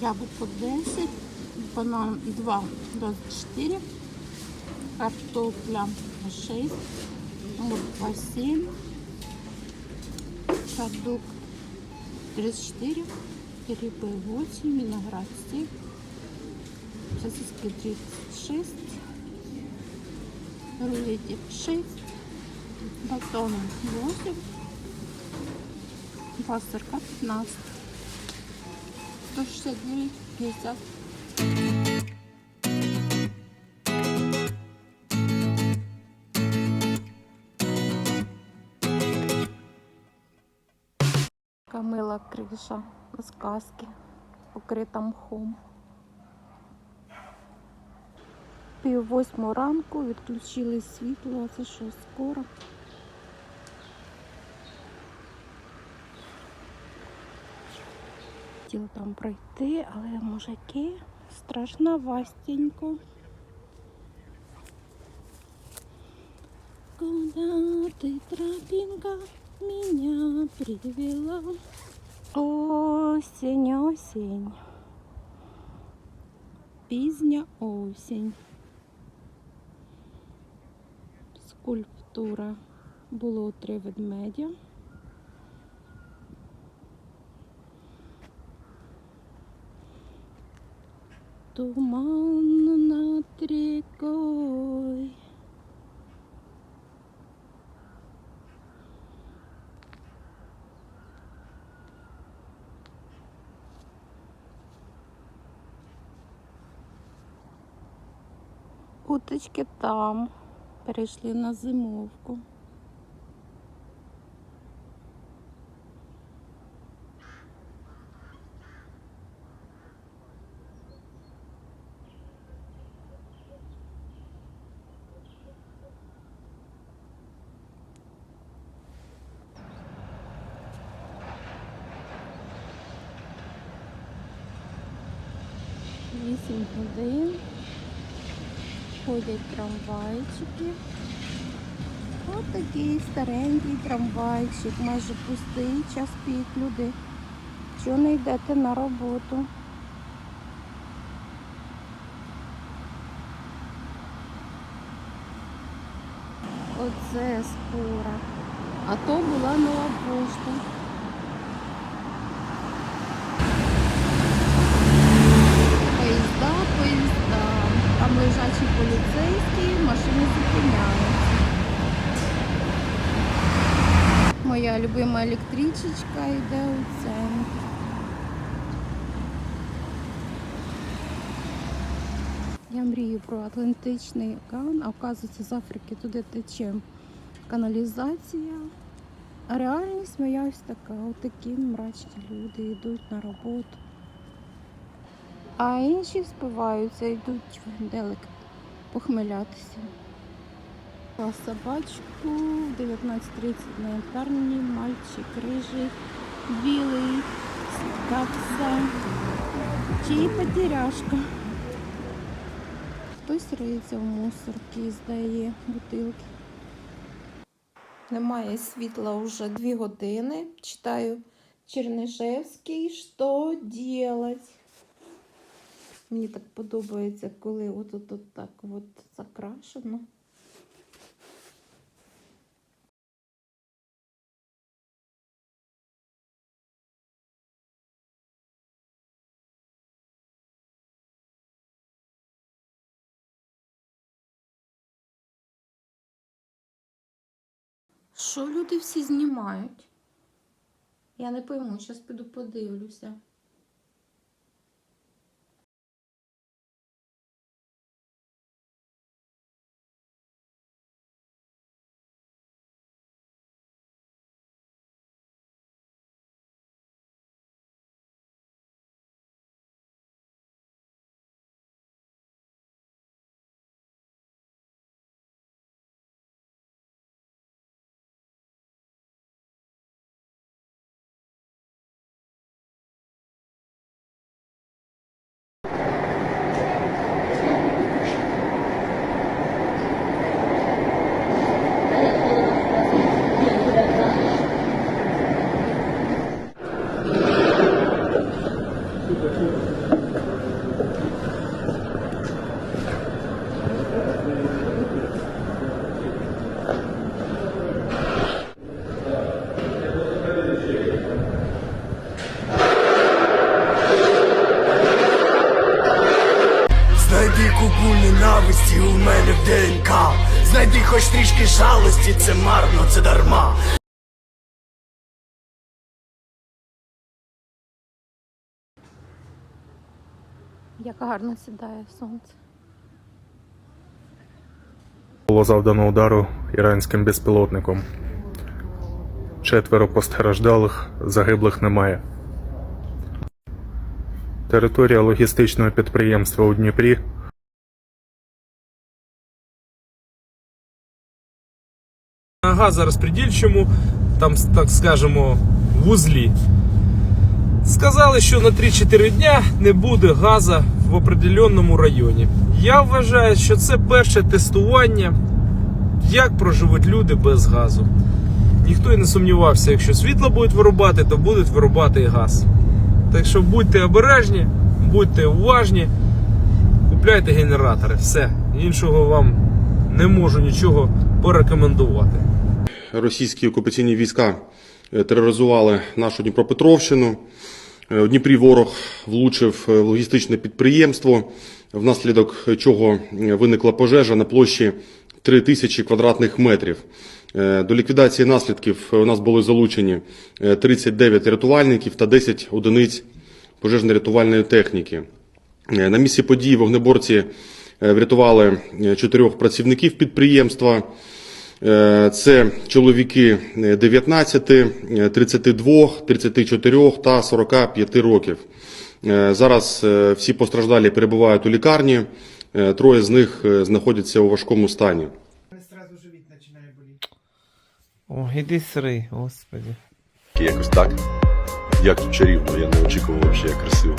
яблуко 10, банан 2, 24, картопля 6, морква 7, кадук 34, грибы 8, виноград 7, сосиски 36, рулетик 6, батон 8, два 15, 169, 50. Камила криша з каски, покрита мхом. Пів восьму ранку відключили світло, це що скоро. Хотіла там пройти, але мужики страшновастенько. Куда ты, тропинка, меня привела? Осень, осень. Пізня осінь. Скульптура. Було три ведмедя. Туман над рекой. Уточки там перейшли на зимовку. Вісім годин. Ходять трамвайчики. Ось такий старенький трамвайчик, майже пустий, час пік люди. Чого не йдете на роботу? Оце скоро. А то була нова пошта. Лежачий поліцейський, машини зупиняються. Моя любима електричечка йде у центр. Я мрію про Атлантичний океан, а оказується з Африки туди тече каналізація. А реальність моя ось така. Отакі мрачні люди йдуть на роботу. А інші спиваються, йдуть в делик похмелятися. А собачку 19.30 на янтарні мальчик рижий, білий, такса, чи потеряшка. Хтось риється в мусорки здає бутилки. Немає світла вже дві години. Читаю Чернишевський, що делать? Мені так подобається, коли от, от, от так от закрашено. Що люди всі знімають? Я не пойму, зараз піду подивлюся. Як гарно сідає сонце. Було завдано удару іранським безпілотником. Четверо постраждалих, загиблих немає. Територія логістичного підприємства у Дніпрі на газорозпредільчому, там, так скажемо, вузлі. Сказали, що на 3-4 дня не буде газу в определеному районі. Я вважаю, що це перше тестування, як проживуть люди без газу. Ніхто і не сумнівався, якщо світло будуть вирубати, то будуть вирубати і газ. Так що будьте обережні, будьте уважні, купляйте генератори. Все. Іншого вам не можу нічого порекомендувати. російські окупаційні війська е, тероризували нашу Дніпропетровщину. Е, Дніпрі ворог влучив е, в логістичне підприємство, внаслідок чого е, виникла пожежа на площі 3 тисячі квадратних метрів. До ліквідації наслідків у нас були залучені е, 39 рятувальників та 10 одиниць пожежно-рятувальної техніки. На місці події вогнеборці врятували чотирьох працівників підприємства. Е, Це чоловіки е, 19, е, 32, 34 та 45 років. Е, Зараз е, всі постраждалі перебувають у лікарні, троє з них знаходяться у важкому стані. Сразу живіт починає боліти. О, іди сри, господи. Якось так. Як тут чарівно, я не очікував взагалі, красиво.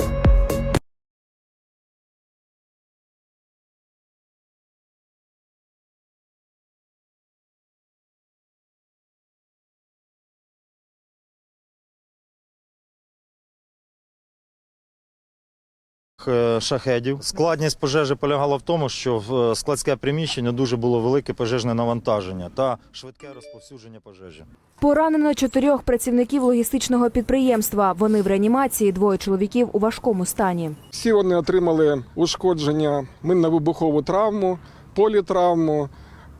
Шахедів. Складність пожежі полягала в тому, що в е, складське приміщення дуже було велике пожежне навантаження та швидке розповсюдження пожежі. Поранено чотирьох працівників логістичного підприємства. Вони в реанімації, двоє чоловіків у важкому стані. Всі вони отримали ушкодження минно-вибухову травму, політравму.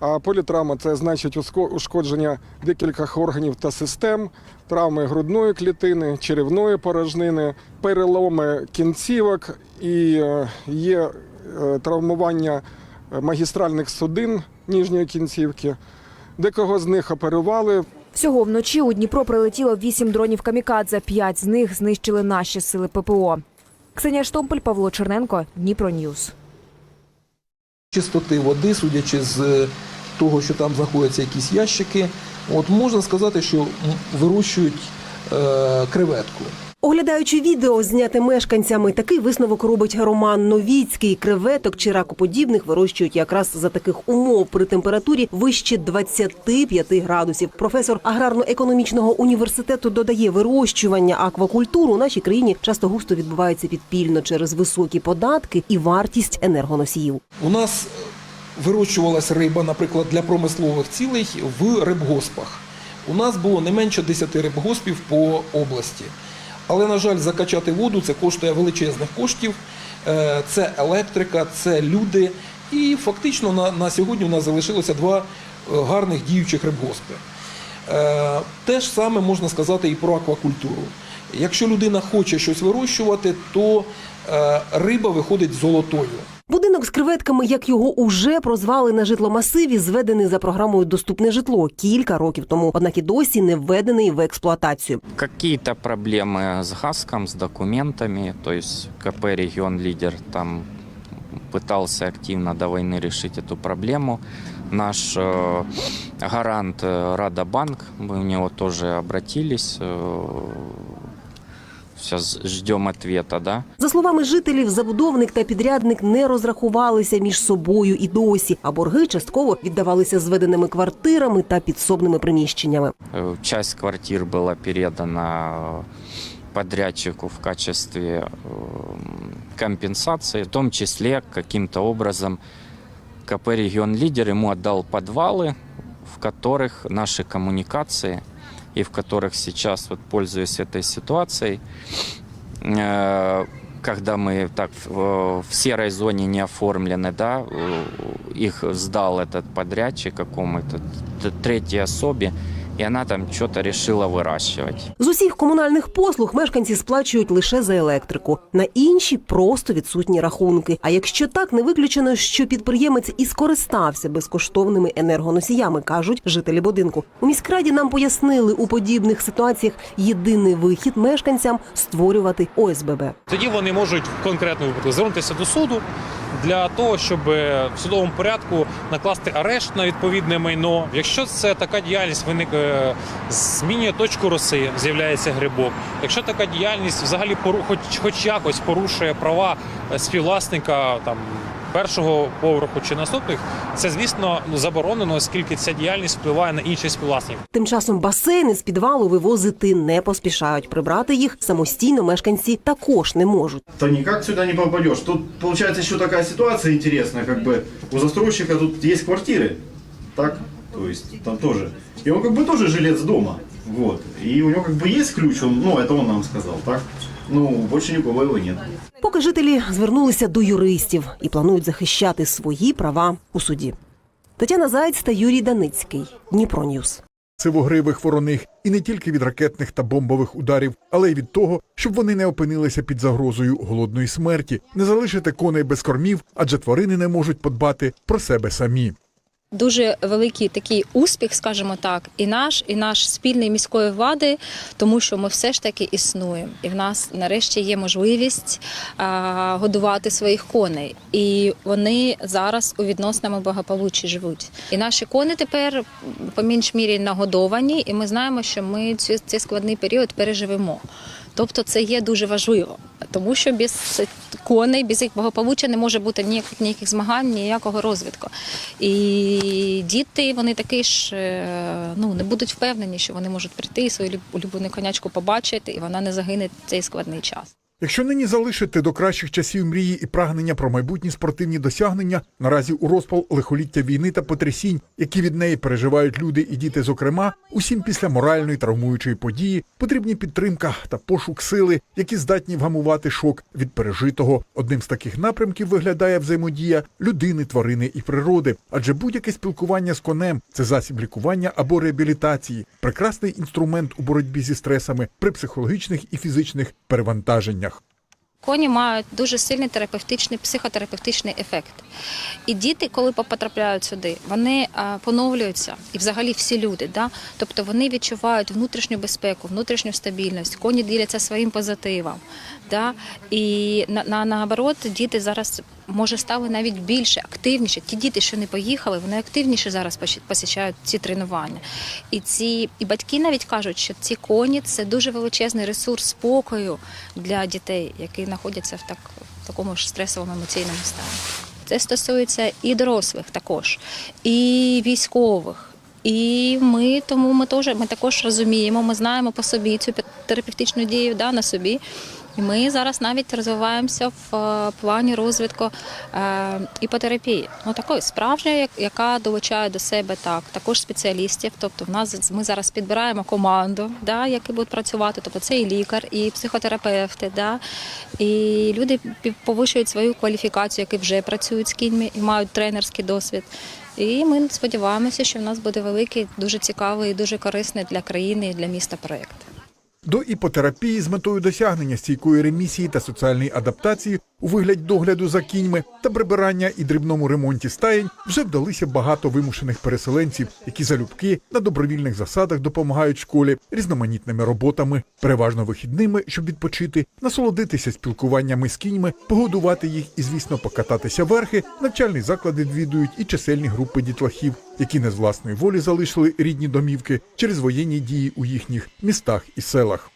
А політравма це значить ушкодження декількох органів та систем, травми грудної клітини, черевної порожнини, переломи кінцівок і е, є е, травмування е, магістральних судин ніжньої кінцівки. Декого з них оперували, Всього вночі у Дніпро прилетіло вісім дронів камікадзе. П'ять з них знищили наші сили ППО. Ксенія Штомпель, Павло Черненко, Дніпро Ньюс. чистоти води, судячи з того, що там знаходяться якісь ящики, от можна сказати, що вирощують е, креветку. Оглядаючи відео, зняте мешканцями, такий висновок робить Роман Новіцький. Креветок чи ракоподібних вирощують якраз за таких умов при температурі вище 25 градусів. Професор аграрно-економічного університету додає, вирощування аквакультур у нашій країні часто густо відбувається підпільно через високі податки і вартість енергоносіїв. У нас вирощувалась риба, наприклад, для промислових цілей в рибгоспах. У нас було не менше 10 рибгоспів по області. Але, на жаль, закачати воду це коштує величезних коштів. Е, Це електрика, це люди. І фактично на, на сьогодні у нас залишилося два е, гарних діючих рибгоспи. Е, Те ж саме можна сказати і про аквакультуру. Якщо людина хоче щось вирощувати, то риба виходить золотою. Будинок з креветками, як його уже прозвали на житломасиві, зведений за програмою Доступне житло кілька років тому, однак і досі не введений в експлуатацію. Какие-то проблемы с ГАСКом, с документами, то есть КП «Регион Лидер» там пытался активно до войны решить эту проблему. Наш э, гарант э, Радобанк, мы в него тоже обратились, э, сейчас ждем ответа, да. За словами жителів, забудовник та підрядник не розрахувалися між собою і досі, а борги частково віддавалися зведеними квартирами та підсобними приміщеннями. Э, Часть квартир была передана подрядчику в качестве э, компенсации, в том числе каким-то образом КП «Регион Лидер» ему отдал подвалы, в которых наши коммуникации и в которых сейчас, вот пользуясь этой ситуацией, э, когда мы так в, в серой зоне не оформлены, да, э, их сдал этот подрядчик какому-то т- третьей особе, и она там что-то решила выращивать. З усіх комунальних послуг мешканці сплачують лише за електрику. На інші просто відсутні рахунки. А якщо так, не виключено, що підприємець і скористався безкоштовними енергоносіями, кажуть жителі будинку. У міськраді нам пояснили у подібних ситуаціях єдиний вихід мешканцям створювати ОСББ. Тоді вони можуть в конкретному випадку звернутися до суду для того, щоб в судовому порядку накласти арешт на відповідне майно. Якщо це така діяльність виникає, змінює точку роси, з'являється грибок. Якщо така діяльність взагалі хоч, хоч якось порушує права е, співвласника там Першого поверху чи наступних це звісно ну, заборонено, оскільки ця діяльність впливає на інших співвласників. Тим часом басейни з підвалу вивозити не поспішають. Прибрати їх самостійно мешканці також не можуть. то никак сюда не попадешь. Тут получается еще такая ситуация интересная, как бы у застройщика тут есть квартиры, так, то есть там тоже. И он как бы тоже жилец дома, вот. И у него как бы есть ключ, он, ну это он нам сказал, так. Ну, больше никого его нет. Поки жителі звернулися до юристів і планують захищати свої права у суді. Тетяна Заєць та Юрій Даницький. Дніпро Ньюс. сивогривих вороних і не тільки від ракетних та бомбових ударів, але й від того, щоб вони не опинилися під загрозою голодної смерті, не залишити коней без кормів, адже тварини не можуть подбати про себе самі. Дуже великий такий успіх, скажімо так, і наш, і наш спільний міської влади, тому що ми все ж таки існуємо, і в нас нарешті є можливість а, годувати своїх коней. І вони зараз у відносному благополуччі живуть. І наші кони тепер по менш мірі нагодовані, і ми знаємо, що ми цей складний період переживемо. Тобто це є дуже важливо, тому що без коней, без їх благополуччя не може бути ніяких, ніяких змагань, ніякого розвитку. І діти вони такі ж е, ну, не будуть впевнені, що вони можуть прийти і свою люб- улюблену конячку побачити, і вона не загине в цей складний час. Якщо нині залишити до кращих часів мрії і прагнення про майбутні спортивні досягнення, наразі у розпал лихоліття війни та потрясінь, які від неї переживають люди і діти, зокрема, усім після моральної травмуючої події потрібні підтримка та пошук сили, які здатні вгамувати шок від пережитого. Одним з таких напрямків виглядає взаємодія людини, тварини і природи, адже будь-яке спілкування з конем це засіб лікування або реабілітації, прекрасний інструмент у боротьбі зі стресами при психологічних і фізичних перевантаженнях. Коні мають дуже сильний терапевтичний, психотерапевтичний ефект. І діти, коли потрапляють сюди, вони поновлюються, і взагалі всі люди. Да? Тобто вони відчувають внутрішню безпеку, внутрішню стабільність, коні діляться своїм позитивом. Да? І на, на, наоборот, діти зараз може стали навіть більше активніші. Ті діти, що не поїхали, вони активніше зараз посічають ці тренування. І ці і батьки навіть кажуть, що ці коні це дуже величезний ресурс спокою для дітей, які знаходяться в так в такому ж стресовому емоційному стані. Це стосується і дорослих також, і військових. І ми тому ми теж ми також розуміємо, ми знаємо по собі цю терапевтичну дію да, на собі. І ми зараз навіть розвиваємося в е, плані розвитку е, іпотерапії. Ну такої справжньої, яка долучає до себе так, також спеціалістів. Тобто, в нас ми зараз підбираємо команду, да, які будуть працювати. Тобто це і лікар, і психотерапевти, да, і люди повищують свою кваліфікацію, які вже працюють з кіньми і мають тренерський досвід. І ми сподіваємося, що в нас буде великий, дуже цікавий і дуже корисний для країни і для міста проєкт. До іпотерапії з метою досягнення стійкої ремісії та соціальної адаптації у вигляді догляду за кіньми та прибирання і дрібному ремонті стаєнь вже вдалися багато вимушених переселенців, які залюбки на добровільних засадах допомагають школі різноманітними роботами, переважно вихідними, щоб відпочити, насолодитися спілкуваннями з кіньми, погодувати їх і, звісно, покататися верхи. Навчальні заклади відвідують і чисельні групи дітлахів, які не з власної волі залишили рідні домівки через воєнні дії у їхніх містах і селах.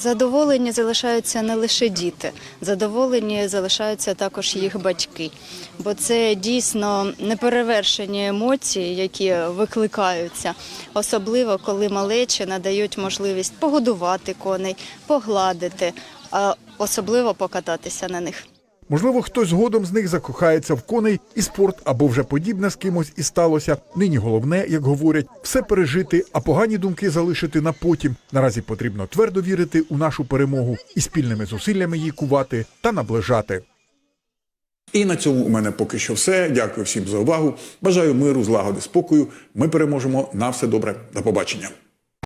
Задоволені залишаються не лише діти, задоволені залишаються також їх батьки, бо це дійсно неперевершені емоції, які викликаються, особливо коли малечі надають можливість погодувати коней, погладити, а особливо покататися на них. Можливо, хтось згодом з них закохається в коней і спорт або вже подібне з кимось і сталося. Нині головне, як говорять, все пережити, а погані думки залишити на потім. Наразі потрібно твердо вірити у нашу перемогу і спільними зусиллями її кувати та наближати. І на цьому у мене поки що все. Дякую всім за увагу. Бажаю миру, злагоди, спокою. Ми переможемо. На все добре. До побачення.